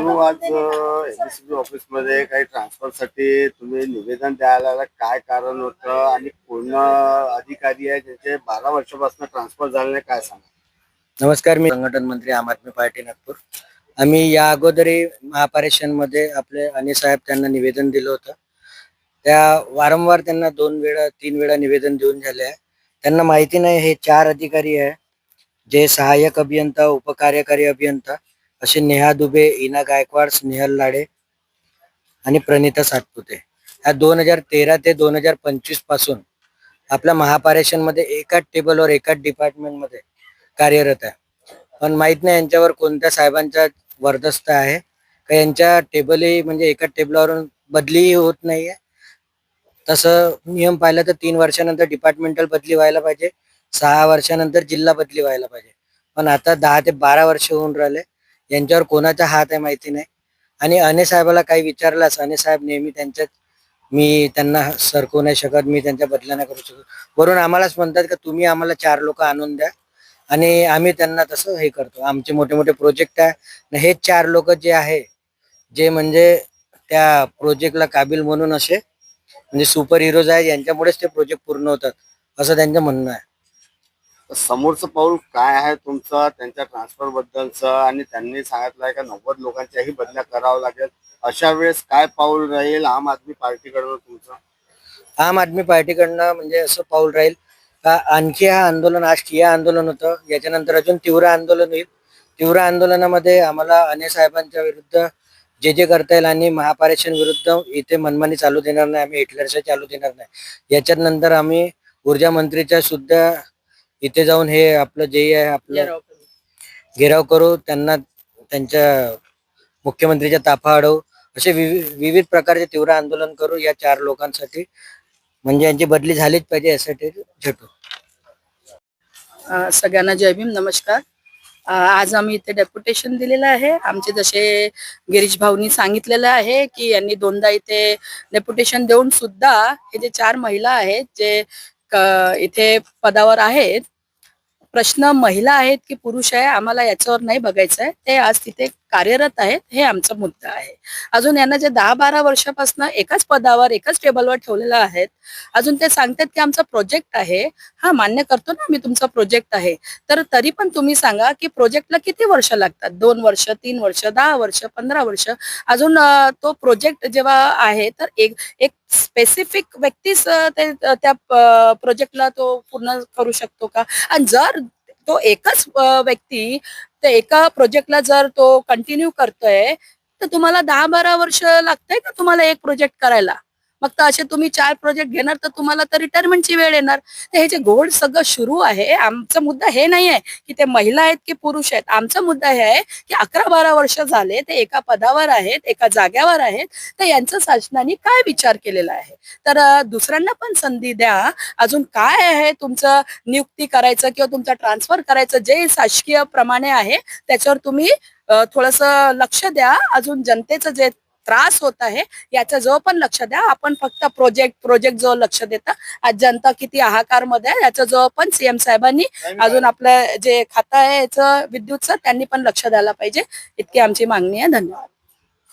सोनू आज एमएससीबी ऑफिसमध्ये काही ट्रान्सफरसाठी तुम्ही निवेदन द्यायला काय कारण होतं आणि पूर्ण अधिकारी आहे ज्यांचे बारा वर्षापासून ट्रान्सफर झाले नाही, काय सांगा नमस्कार मी संघटन मंत्री आम आदमी पार्टी नागपूर. आम्ही या अगोदरही महापारेशनमध्ये आपले अनिल साहेब त्यांना निवेदन दिलं होतं. त्या वारंवार त्यांना दोन वेळा तीन वेळा निवेदन देऊन झाले आहे. त्यांना माहिती नाही हे चार अधिकारी आहे. जे सहाय्यक अभियंता उपकार्यकारी अभियंता. असे नेहा दुबे इना गायकवाड स्नेहल लाडे आणि प्रणिता सातपुते. ह्या दोन हजार तेरा ते दोन हजार पंचवीसपासून आपल्या महापारेशनमध्ये एकाच टेबलवर एकाच डिपार्टमेंटमध्ये कार्यरत आहे. पण माहीत नाही यांच्यावर कोणत्या साहेबांचा वरदस्त आहे. का यांच्या टेबलही म्हणजे एका टेबलावरून बदलीही होत नाहीये. तसं नियम पाहिलं तर तीन वर्षानंतर डिपार्टमेंटल बदली व्हायला पाहिजे. सहा वर्षानंतर जिल्हा बदली व्हायला पाहिजे. पण आता दहा ते बारा वर्ष होऊन राहिले. यांच्यावर कोणाचा हात आहे माहिती नाही. आणि अने साहेबाला काही विचारलास अने साहेब नेहमी त्यांच्यात मी त्यांना सरकवू नाही शकत मी त्यांच्या बदला नाही करू शकत. वरून आम्हालाच म्हणतात का तुम्ही आम्हाला चार लोक आणून द्या. आणि आम्ही त्यांना तसं हे करतो. आमचे मोठे मोठे प्रोजेक्ट आहे. हे चार लोक जे आहे जे म्हणजे त्या प्रोजेक्टला काबिल म्हणून असे म्हणजे सुपर हिरोज आहे यांच्यामुळेच ते प्रोजेक्ट पूर्ण होतात असं त्यांचं म्हणणं आहे. तर समोरचं पाऊल काय आहे तुमचं त्यांच्या ट्रान्सफर बद्दलचं आणि त्यांनी सांगितलंय का नव्वद लोकांच्याही बदल्या करावं लागेल. अशा वेळेस काय पाऊल राहील आम आदमी पार्टीकडून तुमचं? आम आदमी पार्टीकडनं म्हणजे असं पाऊल राहील का आणखी हा आंदोलन आज ठिय्या आंदोलन होतं. याच्यानंतर अजून तीव्र आंदोलन होईल. तीव्र आंदोलनामध्ये आम्हाला अने साहेबांच्या विरुद्ध जे जे करता येईल आणि महापारेषण विरुद्ध इथे मनमानी चालू देणार नाही. आम्ही हिटलरच्या चालू देणार नाही. याच्यानंतर आम्ही ऊर्जा मंत्रीच्या सुद्धा इथे जाऊन हे आपलं जे आहे आपलं घेराव करू. त्यांना त्यांच्या मुख्यमंत्रीच्या ताफा अडवू. असे विवि- विविध प्रकारचे तीव्र आंदोलन करू या चार लोकांसाठी. म्हणजे यांची बदली झालीच पाहिजे यासाठी झटू सगळ्यांना जय भीम नमस्कार. आज आम्ही इथे डेप्युटेशन दिलेलं आहे. आमचे जसे गिरीश भाऊनी सांगितलेलं आहे की यांनी दोनदा इथे डेप्युटेशन देऊन सुद्धा हे जे चार महिला आहेत जे इथे पदावर आहेत. प्रश्न महिला आहेत की पुरुष आहे आम्हाला याच्यावर नाही बघायचं आहे ते आज तिथे कार्यरत आहेत हे आमचा मुद्दा आहे. अजून यांना जे दहा बारा वर्षापासून एकाच पदावर एकाच टेबलवर ठेवलेलं आहेत अजून ते सांगतात की आमचा प्रोजेक्ट आहे हा मान्य करतो ना मी तुमचा प्रोजेक्ट आहे तर तरी पण तुम्ही सांगा की प्रोजेक्टला किती वर्ष लागतात? दोन वर्ष तीन वर्ष दहा वर्ष पंधरा वर्ष? अजून तो प्रोजेक्ट जेव्हा आहे तर एक एक स्पेसिफिक व्यक्तीच ते त्या प्रोजेक्टला तो पूर्ण करू शकतो का? आणि जर तो एकच व्यक्ती त्या एका प्रोजेक्टला जर तो कंटिन्यू करतोय तर तुम्हाला दहा बारा वर्ष लागतंय का तुम्हाला एक प्रोजेक्ट करायला? मग तर असे तुम्ही चार प्रोजेक्ट घेणार तर तुम्हाला तर रिटायरमेंटची वेळ येणार. तर हे जे घोड सगळं सुरू आहे आमचा मुद्दा हे नाही आहे की ते महिला आहेत की पुरुष आहेत. आमचा मुद्दा हे आहे की अकरा बारा वर्ष झाले ते एका पदावर आहेत एका जाग्यावर आहेत तर यांचं शासनाने काय विचार केलेला आहे? तर दुसऱ्यांना पण संधी द्या. अजून काय आहे तुमचं नियुक्ती करायचं किंवा तुमचं ट्रान्सफर करायचं जे शासकीय प्रमाणे आहे त्याच्यावर तुम्ही थोडस लक्ष द्या. अजून जनतेचं जे त्रास होत आहे याच्या जो पण लक्ष द्या. आपण फक्त प्रोजेक्ट प्रोजेक्ट जो लक्ष देता आज जनता किती हाहाकारमध्ये आहे याचं जो पण सीएम साहेबांनी अजून आपलं जे खातं आहे याचं विद्युतचं त्यांनी पण लक्ष द्यायला पाहिजे. इतकी आमची मागणी आहे. धन्यवाद.